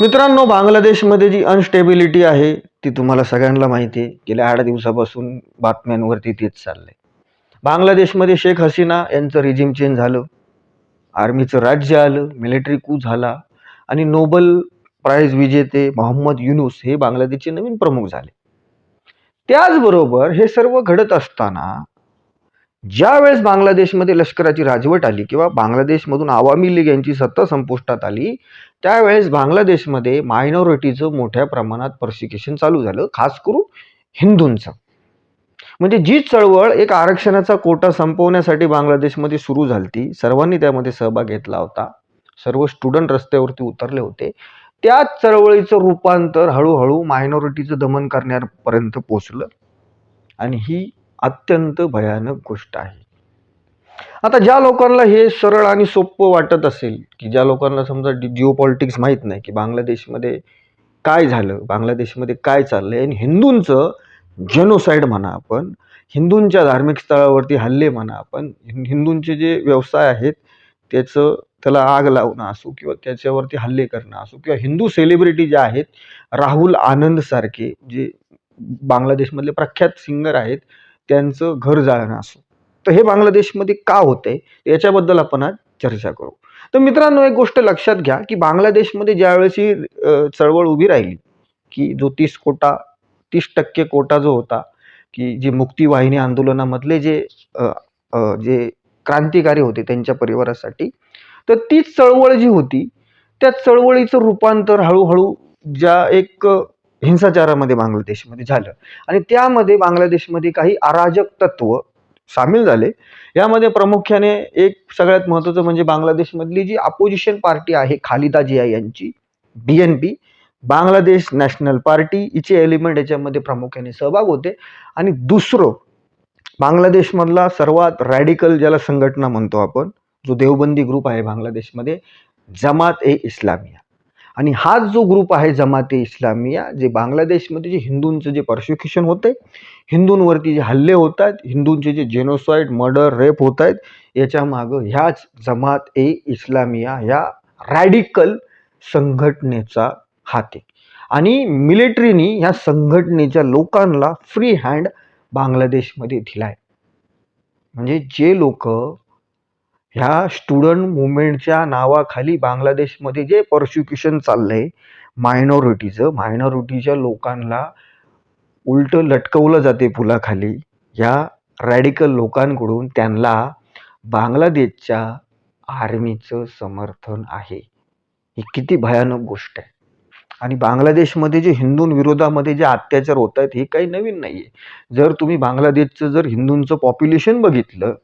मित्रांनो बांगलादेशमध्ये जी अनस्टेबिलिटी आहे ती तुम्हाला सगळ्यांना माहिती आहे. गेल्या आठ दिवसापासून बातम्यांवरती तेच चाललंय. बांगलादेशमध्ये शेख हसीना यांचं रिजिम चेंज झालं. आर्मीचं राज्य आलं मिलिटरी कू झाला. आणि नोबल प्राईज विजेते मोहम्मद युनुस हे बांगलादेशचे नवीन प्रमुख झाले. त्याचबरोबर हे सर्व घडत असताना ज्या वेळेस बांगलादेशमध्ये लष्कराची राजवट आली किंवा बांगलादेशमधून आवामी लीग यांची सत्ता संपुष्टात आली त्यावेळेस बांगलादेशमध्ये मायनॉरिटीचं मोठ्या प्रमाणात पर्सिक्युशन चालू झालं खास करून हिंदूंचं. म्हणजे जी चळवळ एक आरक्षणाचा कोटा संपवण्यासाठी बांगलादेशमध्ये सुरू झाली सर्वांनी त्यामध्ये सहभाग घेतला होता सर्व स्टुडंट रस्त्यावरती उतरले होते त्या चळवळीचं रूपांतर हळूहळू मायनॉरिटीचं दमन करण्यापर्यंत पोचलं. आणि ही अत्यंत भयानक गोष्ट आहे. आता ज्या लोकांना हे सरळ आणि सोपं वाटत असेल की ज्या लोकांना समजा जिओ पॉलिटिक्स माहीत नाही की बांगलादेशमध्ये काय झालं बांगलादेशमध्ये काय चाललं आहे आणि हिंदूंचं जेनोसाईड म्हणा आपण हिंदूंच्या धार्मिक स्थळावरती हल्ले म्हणा आपण हिंदूंचे जे व्यवसाय आहेत त्याचं त्याला आग लावणं असो किंवा त्याच्यावरती हल्ले करणं असो किंवा हिंदू सेलिब्रिटी जे आहेत राहुल आनंद सारखे जे बांगलादेशमधले प्रख्यात सिंगर आहेत त्यांचं घर जाळणं असो. तर हे बांगलादेशमध्ये का होतंय? याच्याबद्दल आपण आज चर्चा करू. तर मित्रांनो एक गोष्ट लक्षात घ्या की बांगलादेशमध्ये ज्यावेळेस ही चळवळ उभी राहिली की जो तीस कोटा तीस टक्के कोटा जो होता की जे मुक्तीवाहिनी आंदोलनामधले जे आ, आ, जे क्रांतिकारी होते त्यांच्या परिवारासाठी तर तीच चळवळ जी होती त्या चळवळीचं रूपांतर हळूहळू ज्या एक हिंसाचारामध्ये बांगलादेशमध्ये झालं. आणि त्यामध्ये बांगलादेशमध्ये काही अराजक तत्व सामील झाले. यामध्ये प्रामुख्याने एक सगळ्यात महत्त्वाचं म्हणजे बांगलादेशमधली जी अपोजिशन पार्टी आहे खालिदा जिया यांची B N P Bangladesh national party हिचे एलिमेंट याच्यामध्ये प्रामुख्याने सहभाग होते. आणि दुसरं बांगलादेशमधला सर्वात रॅडिकल ज्याला संघटना म्हणतो आपण जो देवबंदी ग्रुप आहे बांगलादेशमध्ये जमात ए इस्लामिया. आणि हाच जो ग्रुप आहे जमाते इस्लामिया जे बांगलादेशमध्ये जे हिंदूंचं जे पर्सिक्युशन होते हिंदूंवरती जे हल्ले होत आहेत हिंदूंचे जे जेनोसाईड मर्डर रेप होत आहेत याच्या मागं ह्याच जमात ए इस्लामिया ह्या रॅडिकल संघटनेचा हात आहे. आणि मिलिटरीनी ह्या संघटनेच्या लोकांना फ्री हँड बांगलादेशमध्ये दिला आहे म्हणजे जे लोक ह्या स्टुडंट मुवमेंटच्या नावाखाली बांगलादेशमध्ये जे पर्सिक्युशन चाललंय मायनॉरिटीचं मायनॉरिटीच्या लोकांना उलटं लटकवलं जाते पुलाखाली या रॅडिकल लोकांकडून त्यांना बांगलादेशच्या आर्मीचं समर्थन आहे. ही किती भयानक गोष्ट आहे. आणि बांगलादेशमध्ये जे हिंदूंविरोधामध्ये जे अत्याचार होत आहेत हे काही नवीन नाही आहे जर तुम्ही बांगलादेशचं जर हिंदूंचं पॉप्युलेशन बघितलं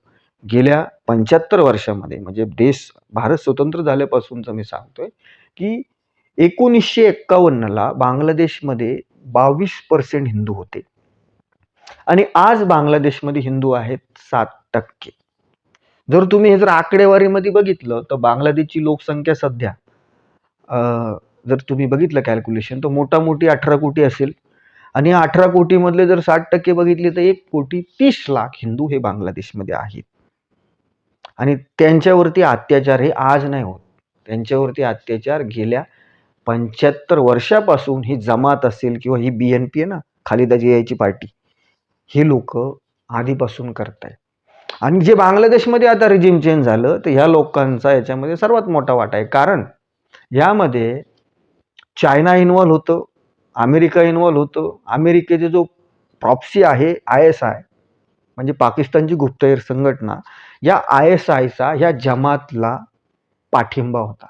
गेल्या पंच्याहत्तर वर्षामध्ये म्हणजे देश भारत स्वतंत्र झाल्यापासूनचं मी सांगतोय की एकोणीसशे एक्कावन्नला बांगलादेशमध्ये बावीस पर्सेंट हिंदू होते. आणि आज बांगलादेशमध्ये हिंदू आहेत सात टक्के. जर तुम्ही हे जर आकडेवारीमध्ये बघितलं तर बांगलादेशची लोकसंख्या सध्या जर तुम्ही बघितलं कॅल्क्युलेशन तर मोठामोठी अठरा कोटी असेल. आणि अठरा कोटीमधले जर साठ टक्के बघितले तर एक कोटी तीस लाख हिंदू हे बांगलादेशमध्ये आहेत. आणि त्यांच्यावरती अत्याचार हे आज नाही होत. त्यांच्यावरती अत्याचार गेल्या पंच्याहत्तर वर्षापासून ही जमात असेल किंवा ही बी एन पी आहे ना खालिदा जियाची पार्टी हे लोक आधीपासून करत आहेत आणि जे बांगलादेशमध्ये आता रिजिम चेंज झालं तर ह्या लोकांचा याच्यामध्ये सर्वात मोठा वाटा आहे. कारण यामध्ये चायना इन्वॉल्व होतं अमेरिका इन्वॉल्व्ह होतं. अमेरिकेचे जो प्रॉप्सी आहे आय एस आय म्हणजे पाकिस्तानची गुप्तहेर संघटना या आय एस आयचा ह्या जमातला पाठिंबा होता.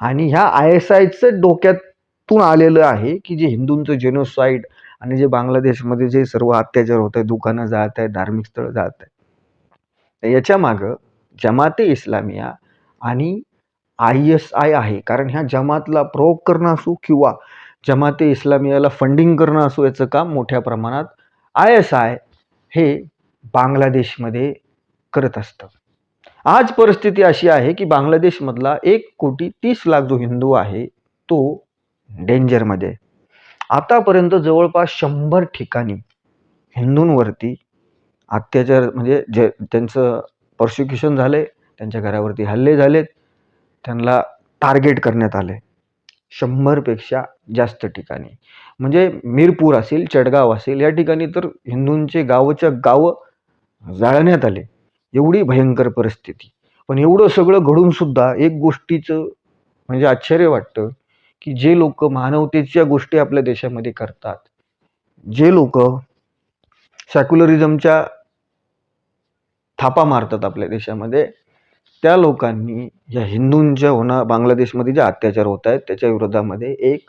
आणि ह्या आय एस आयचं डोक्यातून आलेलं आहे की जे हिंदूंचं जेनोसाईड आणि जे बांगलादेशमध्ये जे सर्व अत्याचार होत आहे दुकानं जात आहे धार्मिक स्थळं जात आहेत. तर याच्या मागं जमाते इस्लामिया आणि आय एस आय आहे. कारण ह्या जमातला प्रोग करणं असो किंवा जमाते इस्लामियाला फंडिंग करणं असो याचं काम मोठ्या प्रमाणात आय एस आय हे बांगलादेशमध्ये करत असतं. आज परिस्थिती अशी आहे की बांगलादेशमधला एक कोटी तीस लाख जो हिंदू आहे तो डेंजरमध्ये आहे. आतापर्यंत जवळपास शंभर ठिकाणी हिंदूंवरती अत्याचार म्हणजे जे त्यांचं पर्सिक्युशन झालंय त्यांच्या घरावरती हल्ले झालेत त्यांना टार्गेट करण्यात आले शंभरपेक्षा जास्त ठिकाणी. म्हणजे मिरपूर असेल चडगाव असेल या ठिकाणी तर हिंदूंचे गावच्या गावं जाळण्यात आले. एवढी भयंकर परिस्थिती. पण एवढं सगळं घडून सुद्धा एक गोष्टीचं म्हणजे आश्चर्य वाटतं की जे लोक मानवतेच्या गोष्टी आपल्या देशामध्ये करतात जे लोक सॅक्युलरिझमच्या थापा मारतात आपल्या देशामध्ये त्या लोकांनी या हिंदूंच्या होणार बांगलादेशमध्ये जे अत्याचार होत आहेत त्याच्या विरोधामध्ये एक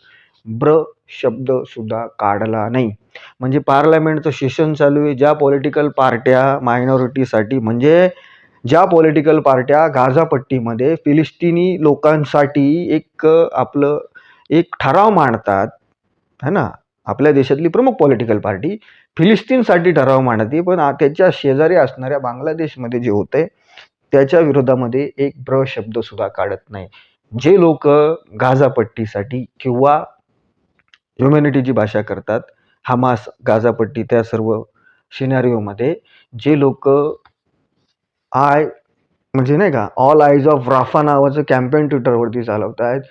ब्र शब्दसुद्धा काढला नाही. म्हणजे पार्लमेंटचं सेशन चालू आहे. ज्या पॉलिटिकल पार्ट्या मायनॉरिटीसाठी म्हणजे ज्या पॉलिटिकल पार्ट्या गाझापट्टीमध्ये फिलिस्टिनी लोकांसाठी एक आपलं एक ठराव मांडतात है ना? आपल्या देशातली प्रमुख पॉलिटिकल पार्टी फिलिस्तीनसाठी ठराव मांडते पण त्याच्या शेजारी असणाऱ्या बांगलादेशमध्ये जे होते त्याच्या विरोधामध्ये एक ब्र शब्दसुद्धा काढत नाही. जे लोक गाझापट्टीसाठी किंवा ह्युमॅनिटीची भाषा करतात. हमास गाझापट्टी त्या सर्व सिनारिओमध्ये जे लोक आय म्हणजे नाही का ऑल आयज ऑफ राफा नावाचं कॅम्पेन ट्विटरवरती चालवत आहेत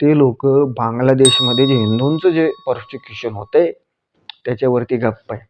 ते लोक बांगलादेशमध्ये जे हिंदूंचं जे पर्सिक्युशन होते त्याच्यावरती गप्प आहे